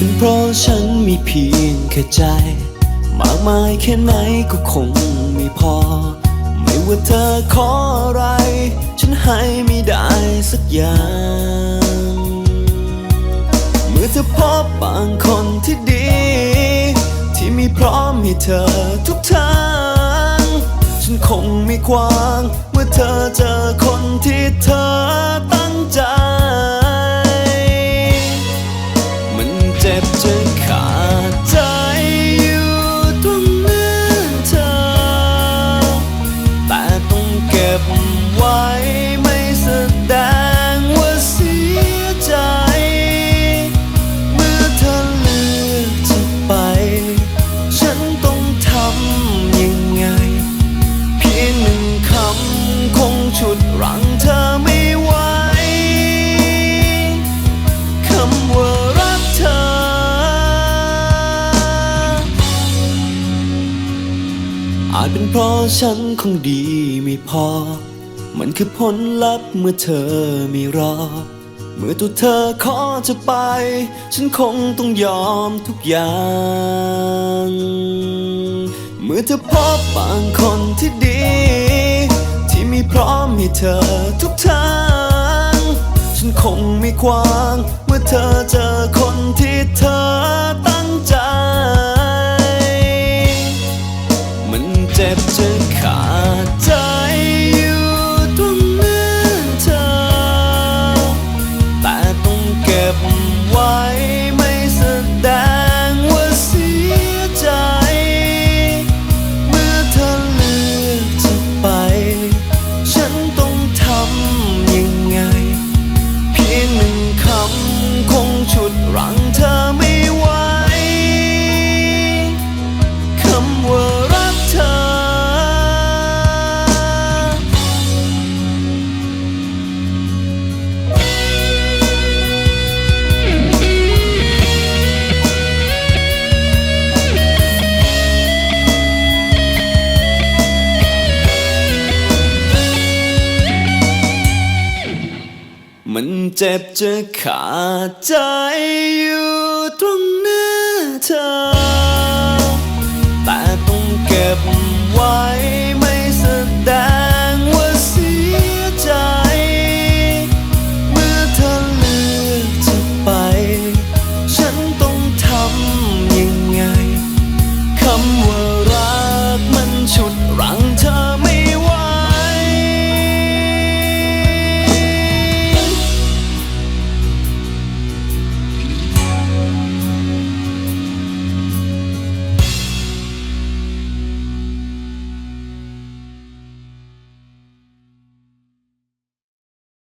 เป็นเพราะฉันมีเพียงแค่ใจ มากมายแค่ไหนก็คงไม่พอ ไม่ว่าเธอขออะไร ฉันให้ไม่ได้สักอย่าง เมื่อเธอพบบางคนที่ดี ที่มีพร้อมให้เธอทุกทาง ฉันคงไม่ควาง เมื่อเธอเจอคนที่เธอตั้งใจำคงฉุดรังเธอไม่ไหวคำว่ารักเธอ อาจเป็นเพราะฉันคงดีไม่พอ มันคือผลลัพธ์เมื่อเธอไม่รอ เมื่อตัวเธอขอจะไป ฉันคงต้องยอมทุกอย่างเมื่อเธอพบบางคนที่ดี ที่มีพร้อมให้เธอทุกทาง ฉันคงไม่ควาง เมื่อเธอเจอคนที่เธอตั้งใจ มันเจ็บจะขาดใจอยู่ตรงหน้าเธอ